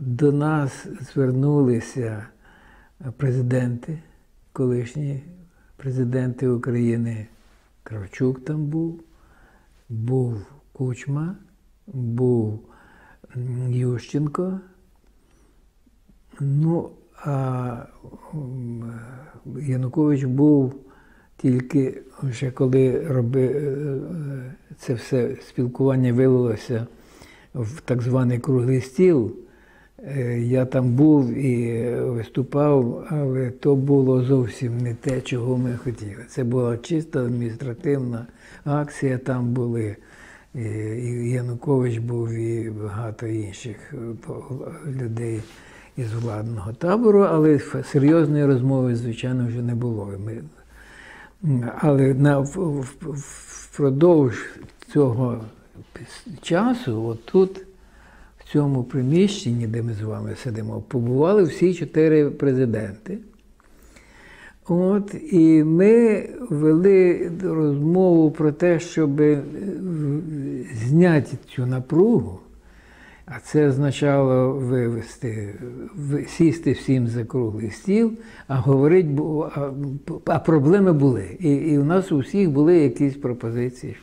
до нас звернулися президенти, колишні президенти України. Кравчук там був, був Кучма, був Ющенко. Ну, а Янукович був тільки ще коли роби, е, це все спілкування вилилося в так званий круглий стіл. Е, Я там був і виступав, але то було зовсім не те, чого ми хотіли. Це була чисто адміністративна акція, там були і і Янукович був, і багато інших е, людей із владного табору, але серйозної розмови, звичайно, вже не було. Ми, але на, впродовж цього часу, отут, цьому приміщенні, де ми з вами сидимо, побували всі чотири президенти. От, і ми вели розмову про те, щоб е, зняти цю напругу, а це означало вивести, сісти всім за круглий стіл, а говорити, а, проблеми були. І, і у нас у всіх були якісь пропозиції.